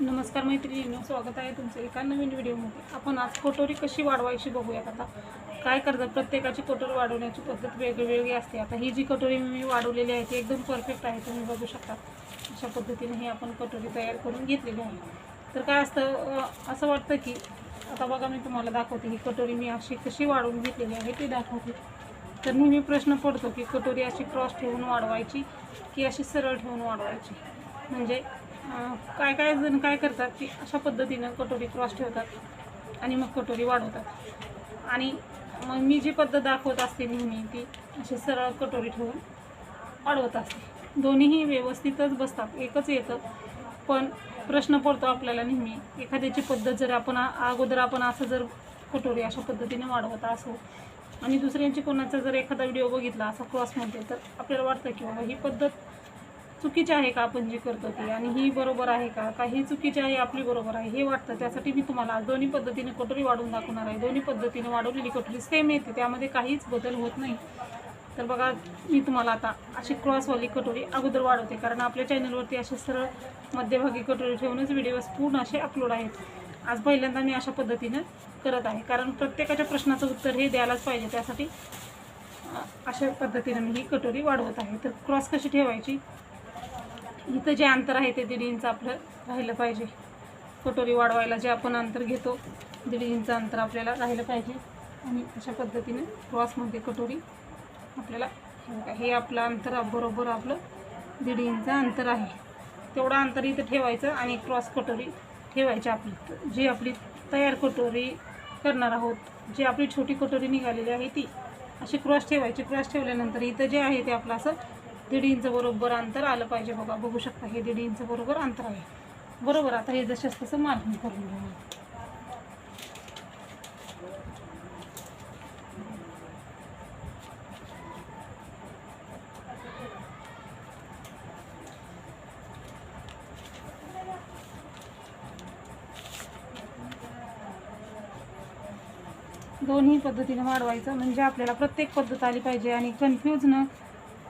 नमस्कार मैत्रिणींनो स्वागत आहे तुमचं एका नवीन व्हिडिओमध्ये. आपण आज कटोरी कशी वाढवायची बघूयात आता. काय करतात? प्रत्येकाची कटोरी वाढवण्याची पद्धत वेगळी असते. आता ही जी कटोरी मी वाढवलेली आहे ती एकदम परफेक्ट आहे तुम्ही बघू शकता. अशा पद्धतीने ही आपण कटोरी तयार करून घेतलेली आहे. तर काय असतं असं वाटतं की आता बघा मी तुम्हाला दाखवते ही कटोरी मी अशी कशी वाढवून घेतलेली आहे ती दाखवते. तर नेहमी प्रश्न पडतो की कटोरी अशी क्रॉस ठेवून वाढवायची की अशी सरळ ठेवून वाढवायची? म्हणजे काय काय जण काय करतात की अशा पद्धतीनं कटोरी क्रॉस ठेवतात आणि मग कटोरी वाढवतात. आणि मग मी जी पद्धत दाखवत असते नेहमी ती अशी सरळ कटोरी ठेवून वाढवत असते. दोन्हीही व्यवस्थितच बसतात एकच येतं. पण प्रश्न पडतो आपल्याला नेहमी एखाद्याची पद्धत जर आपण अगोदर आपण असं जर कटोरी अशा पद्धतीने वाढवत असो आणि दुसऱ्यांची कोणाचा जर एखादा व्हिडिओ बघितला असा क्रॉसमध्ये तर आपल्याला वाटतं की बाबा ही पद्धत चुकीची आहे का आपण जी करतो ती? आणि ही बरोबर आहे का? का ही चुकीची आहे आपली बरोबर आहे? हे वाटतं. त्यासाठी मी तुम्हाला आज दोन्ही पद्धतीने कटोरी वाढवून दाखवणार आहे. दोन्ही पद्धतीने वाढवलेली कटोरी सेम येते. त्यामध्ये काहीच बदल होत नाही. तर बघा मी तुम्हाला आता अशी क्रॉसवाली कटोरी अगोदर वाढवते. कारण आपल्या चॅनलवरती असे सरळ मध्यभागी कटोरी ठेवूनच व्हिडिओज पूर्ण असे अपलोड आहेत. आज पहिल्यांदा मी अशा पद्धतीनं करत आहे. कारण प्रत्येकाच्या प्रश्नाचं उत्तर हे द्यायलाच पाहिजे. त्यासाठी अशा पद्धतीनं मी ही कटोरी वाढवत आहे. तर क्रॉस कशी ठेवायची? इथं जे अंतर आहे ते दीड इंच आपलं राहिलं पाहिजे. कटोरी वाढवायला जे आपण अंतर घेतो दीड इंच अंतर आपल्याला राहिलं पाहिजे. आणि अशा पद्धतीने क्रॉसमध्ये कटोरी आपल्याला हे आपलं अंतर बरोबर आपलं दीड इंच अंतर आहे. तेवढं अंतर इथं ठेवायचं आणि क्रॉस कटोरी ठेवायची आपली. जी आपली तयार कटोरी करणार आहोत जी आपली छोटी कटोरी निघालेली आहे ती अशी क्रॉस ठेवायची. क्रॉस ठेवल्यानंतर इथं जे आहे ते आपलं असं दीड इंच बरोबर अंतर आलं पाहिजे बघा बघू शकता हे दीड इंच बरोबर अंतर आहे. बरोबर आता हे जसं तसं मार्किंग करून घेऊ दोन्ही पद्धतीने वाढवायचं म्हणजे आपल्याला प्रत्येक पद्धत आली पाहिजे आणि कन्फ्यूज न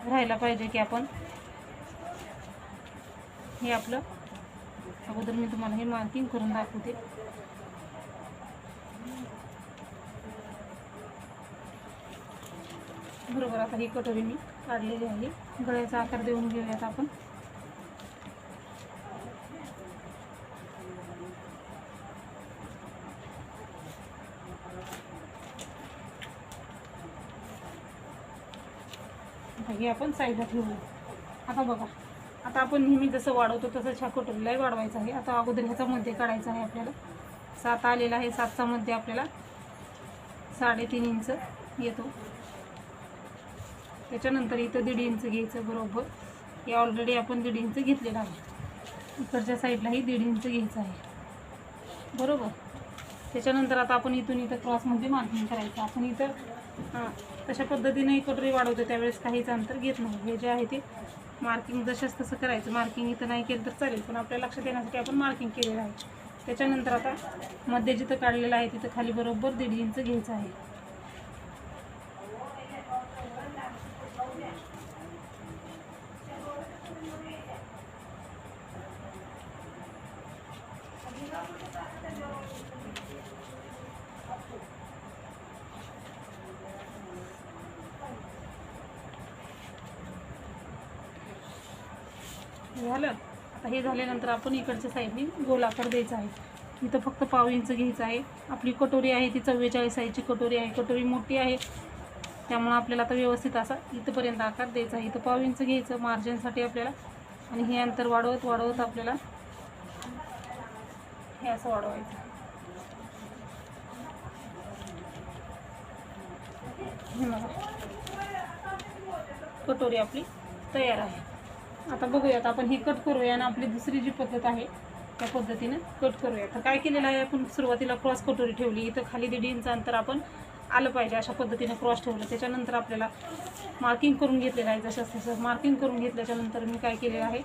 राहायला पाहिजे की आपण हे आपलं. अगोदर मी तुम्हाला हे मार्किंग करून दाखवते. बरोबर आता ही कटोरी मी काढलेली आहे. गळ्याचा आकार देऊन घेऊयात आपण. आता हे आपण साईडला ठेवू आता बघा आता आपण नेहमी जसं वाढवतो तसं ह्या कटोरीलाही वाढवायचं आहे. आता अगोदर ह्याचा मध्य काढायचा आहे आपल्याला. सात आलेला आहे सातचा मध्य आपल्याला साडेतीन इंच येतो. त्याच्यानंतर इथं दीड इंच घ्यायचं बरोबर. हे ऑलरेडी आपण दीड इंच घेतलेलं आहे. इकडच्या साईडलाही दीड इंच घ्यायचं आहे. बरोबर? त्याच्यानंतर आता आपण इथून इथं क्रॉसमध्ये मार्किंग करायचं. आपण इथं हां तशा पद्धतीने कटोरी वाढवते त्यावेळेस काहीच अंतर घेत नाही. हे जे आहे ते मार्किंग जशाच तसं करायचं. मार्किंग इथं नाही केलं तर चालेल. पण आपल्या लक्षात येण्यासाठी आपण मार्किंग केलेलं आहे. त्याच्यानंतर आता मध्ये जिथं काढलेलं आहे तिथं खाली बरोबर दीड इंच घ्यायचं आहे. झालं आता हे झाल्यानंतर आपण इकडच्या साईडने गोलाकार द्यायचा आहे. इथं फक्त पाव इंच घ्यायचं आहे. आपली कटोरी आहे ती चव्वेचाळीस साईजची कटोरी आहे. कटोरी मोठी आहे. त्यामुळं आपल्याला आता व्यवस्थित असा इथंपर्यंत आकार द्यायचा आहे. इथं पाव इंच घ्यायचं मार्जिनसाठी आपल्याला. आणि हे अंतर वाढवत वाढवत आपल्याला हे असं वाढवायचं. हे कटोरी आपली तयार आहे. आता बघूयात आपण हे कट करूया आणि आपली दुसरी जी पद्धत आहे त्या पद्धतीनं कट करूया. तर काय केलेलं आहे आपण सुरुवातीला क्रॉस कटोरी ठेवली. इथं खाली दीड इंच अंतर आपण आलं पाहिजे अशा पद्धतीनं क्रॉस ठेवलं. त्याच्यानंतर आपल्याला मार्किंग करून घेतलेलं आहे. जसं तसं मार्किंग करून घेतल्याच्यानंतर मी काय केलेलं आहे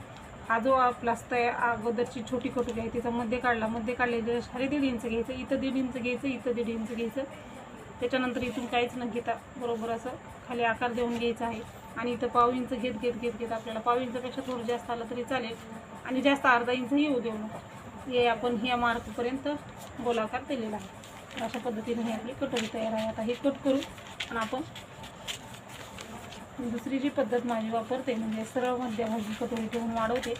हा जो आपला तया अगोदरची छोटी कटोरी आहे तिचा मध्ये काढला. मध्ये काढलेले खाली दीड इंच घ्यायचं इथं दीड इंच घ्यायचं इथं दीड इंच घ्यायचं. त्याच्यानंतर इथून काहीच न घेता बरोबर असं खाली आकार देऊन घ्यायचा आहे. आणि इथं पाव इंच घेत घेत घेत घेत आपल्याला पाव इंचपेक्षा थोडं जास्त आलं तरी चालेल. आणि जास्त अर्धा इंचही येऊ देऊ नका. हे आपण ह्या मार्कपर्यंत गोलाकार दिलेला आहे. तर अशा पद्धतीने ही आपली कटोरी तयार आहे. आता हे कट करू आणि आपण दुसरी जी पद्धत माझी वापरते म्हणजे सरळ मध्यभागी कटोरी ठेवून वाढवते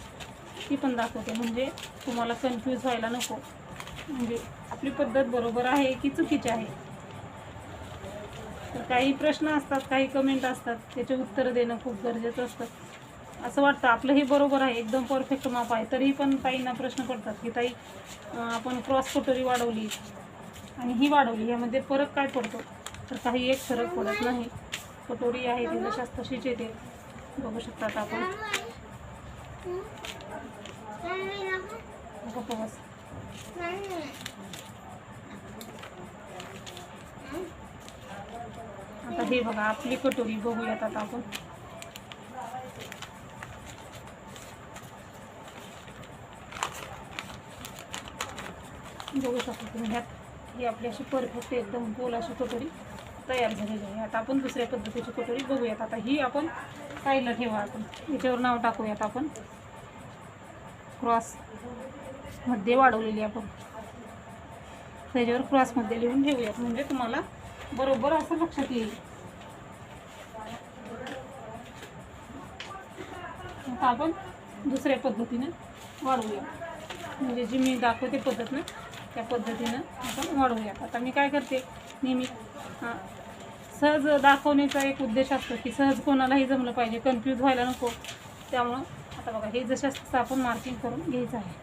ती पण दाखवते. म्हणजे तुम्हाला कन्फ्यूज व्हायला नको. म्हणजे आपली पद्धत बरोबर आहे की चुकीची आहे? तर काही प्रश्न असतात काही कमेंट असतात त्याचे उत्तर देणं खूप गरजेचं असतं. असं वाटतं आपलं हे बरोबर आहे एकदम परफेक्ट माप आहे तरीही पण ताईंना प्रश्न पडतात की ताई आपण क्रॉस कटोरी वाढवली आणि ही वाढवली यामध्ये फरक काय पडतो? तर काही एक फरक पडत नाही. कटोरी आहे ती जशाच तशीच येते. बघू शकतात आपण. बस आता हे बघा आपली कटोरी बघूयात आता आपण. बघू शकतो तुम्ही ह्यात ही आपली अशी परफेक्ट एकदम गोल अशी कटोरी तयार झालेली आहे. आता आपण दुसऱ्या पद्धतीची कटोरी बघूयात. आता ही आपण साईडला ठेवा आपण. याच्यावर नाव टाकूयात आपण. क्रॉसमध्ये वाढवलेली आपण. त्याच्यावर क्रॉसमध्ये लिहून ठेवूयात. म्हणजे तुम्हाला बरोबर असं लक्षात येईल. आता आपण दुसऱ्या पद्धतीने वाढवूया. म्हणजे जी मी दाखवते पद्धत ना त्या पद्धतीनं आपण वाढवूयात आता मी काय करते नेहमी सहज दाखवण्याचा एक उद्देश असतो की सहज कोणालाही जमलं पाहिजे. कन्फ्यूज व्हायला नको. त्यामुळं आता बघा हे जसं तसं आपण मार्किंग करून घ्यायचं आहे.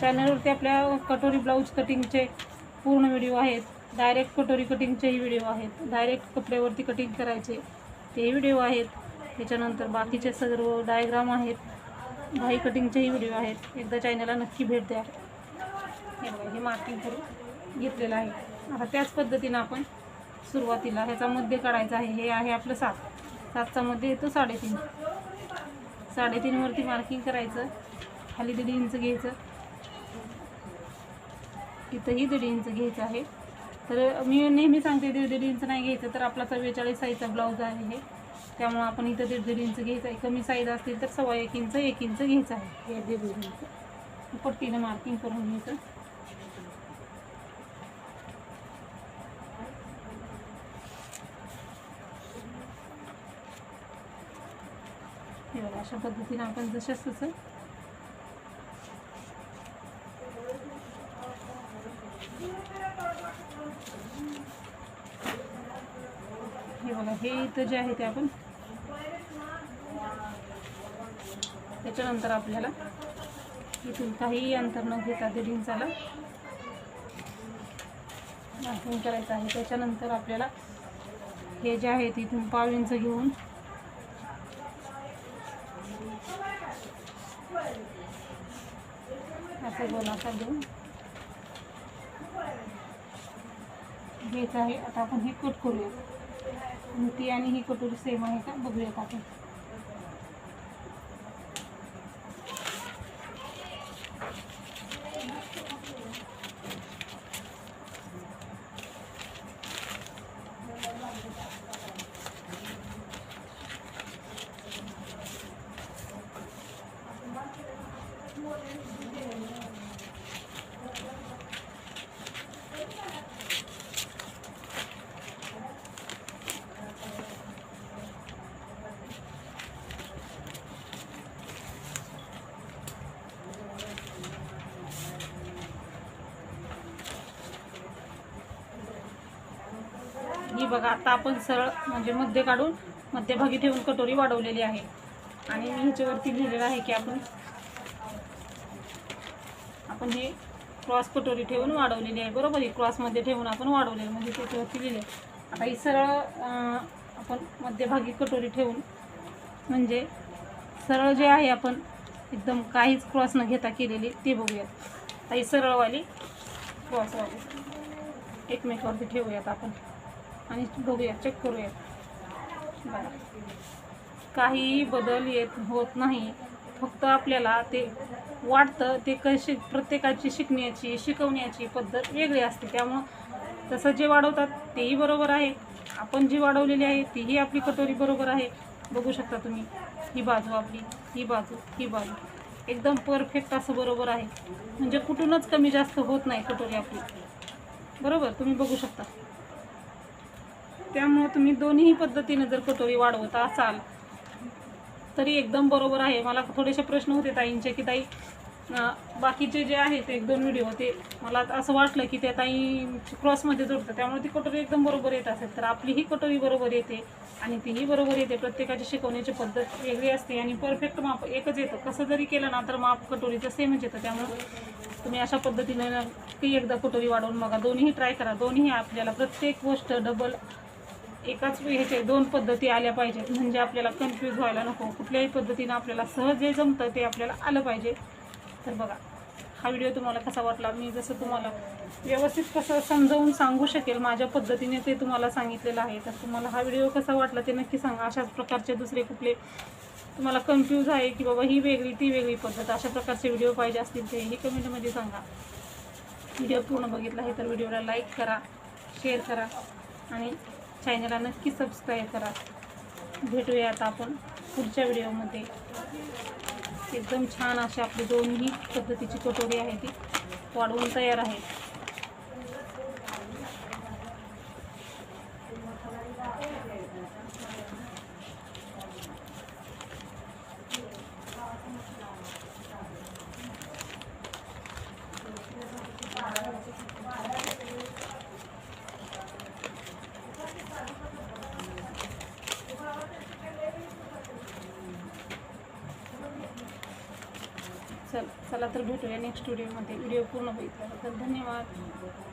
चॅनलवरती आपल्या कटोरी ब्लाऊज कटिंगचे पूर्ण व्हिडिओ आहेत. डायरेक्ट कटोरी कटिंगचेही व्हिडिओ आहेत. डायरेक्ट कपड्यावरती कटिंग करायचे ते व्हिडिओ आहेत. त्याच्यानंतर बाकीचे सर्व डायग्राम आहेत. भाई कटिंगचेही व्हिडिओ आहेत. एकदा चॅनलला नक्की भेट द्या. हे बघा हे मार्किंग करून घेतलेलं आहे. आता त्याच पद्धतीनं आपण सुरुवातीला ह्याचा मध्य काढायचा आहे. हे आहे आपलं सात. सातचा मध्य येतो साडेतीन. साडेतीनवरती मार्किंग करायचं. खाली दीड इंच घ्यायचं. इथंही दीड इंच घ्यायचं आहे. तर मी नेहमी सांगते दीड दीड इंच नाही घ्यायचं तर आपला चव्वेचाळीस साईजचा ब्लाऊज आहे हे. त्यामुळं आपण इथं दीड दीड इंच घ्यायचं आहे. कमी साईज असतील तर सव्वा एक इंच एक इंच घ्यायचं आहे. हे दीड दीड इंच. पट्टीनं मार्किंग करून घ्यायचं. अशा पद्धतीनं आपण जशाच तसं हे इथं जे आहे ते आपण त्याच्यानंतर आपल्याला इथून काहीही अंतर न घेता ते इंचाला मार्किंग करायचं आहे. त्याच्यानंतर आपल्याला हे जे आहे ते इथून पाव इंच घेऊन असं गोलाकार घेऊन घ्यायचं आहे. आता आपण हे कट करूया. आणि आणि ही कटोरी सेम आहे का? बघूयात आपण. बघा आता आपण सरळ म्हणजे मध्य काढून मध्यभागी ठेवून कटोरी वाढवलेली आहे. आणि मी ह्याच्यावरती लिहिलेलं आहे की आपण आपण हे क्रॉस कटोरी ठेवून वाढवलेली आहे. बरोबर ही क्रॉसमध्ये ठेवून आपण वाढवलेलं म्हणजे त्याच्यावरती लिहिले आता ही सरळ आपण मध्यभागी कटोरी ठेवून म्हणजे सरळ जे आहे आपण एकदम काहीच क्रॉस न घेता केलेली ते बघूयात. आता ही सरळवाली क्रॉसवाली एकमेकावरती ठेवूयात आपण. आणि बघूया चेक करूया. बरं. काहीही बदल येत होत नाही. फक्त आपल्याला ते वाटतं ते कशी प्रत्येकाची शिकण्याची शिकवण्याची पद्धत वेगळी असते. त्यामुळं तसं जे वाढवतात तेही बरोबर आहे. आपण जी वाढवलेली आहे तीही आपली कटोरी बरोबर आहे. बघू शकता तुम्ही ही बाजू आपली ही बाजू ही बाजू. एकदम परफेक्ट असं बरोबर आहे. म्हणजे कुठूनच कमी जास्त होत नाही कटोरी आपली. बरोबर? तुम्ही बघू शकता. त्यामुळं तुम्ही दोन्ही पद्धतीनं जर कटोरी वाढवत असाल तरी एकदम बरोबर आहे. मला थोडेसे प्रश्न होते ताईंचे की ताई बाकीचे जे आहेत एक दोन व्हिडिओ ते मला असं वाटलं की त्या ताई क्रॉसमध्ये जोडतं त्यामुळे ती कटोरी एकदम बरोबर येत असेल. तर आपली ही कटोरी बरोबर येते आणि तीही बरोबर येते. प्रत्येकाची शिकवण्याची पद्धत वेगळी असते आणि परफेक्ट माप एकच येतं. कसं जरी केलं ना तर माप कटोरीचं सेमच येतं. त्यामुळे तुम्ही अशा पद्धतीने की एकदा कटोरी वाढवून बघा. दोन्ही ट्राय करा. दोन्ही आपल्याला प्रत्येक गोष्ट डबल एकाच ह्याचे दोन पद्धती आल्या पाहिजेत. म्हणजे आपल्याला कन्फ्यूज व्हायला नको. कुठल्याही पद्धतीनं आपल्याला सहज जे जमतं ते आपल्याला आलं पाहिजे. तर बघा हा व्हिडिओ तुम्हाला कसा वाटला? मी जसं तुम्हाला व्यवस्थित कसं समजावून सांगू शकेल माझ्या पद्धतीने ते तुम्हाला सांगितलेलं आहे. तर तुम्हाला हा व्हिडिओ कसा वाटला ते नक्की सांगा. अशाच प्रकारचे दुसरे कुठले तुम्हाला कन्फ्यूज आहे की बाबा ही वेगळी ती वेगळी पद्धत अशा प्रकारचे व्हिडिओ पाहिजे असतील ते ही कमेंटमध्ये सांगा. व्हिडिओ पूर्ण बघितला आहे तर व्हिडिओला लाईक करा शेअर करा आणि चॅनलला नक्की सबस्क्राईब करा. भेटूया आता आपण पुढच्या व्हिडिओमध्ये एकदम छान अशी आपली दोन्ही पद्धतीची कटोरी आहे ती. वाढवून तयार आहे. चला तर भेटूया नेक्स्ट व्हिडिओमध्ये व्हिडिओ पूर्ण बघितल्याबद्दल धन्यवाद.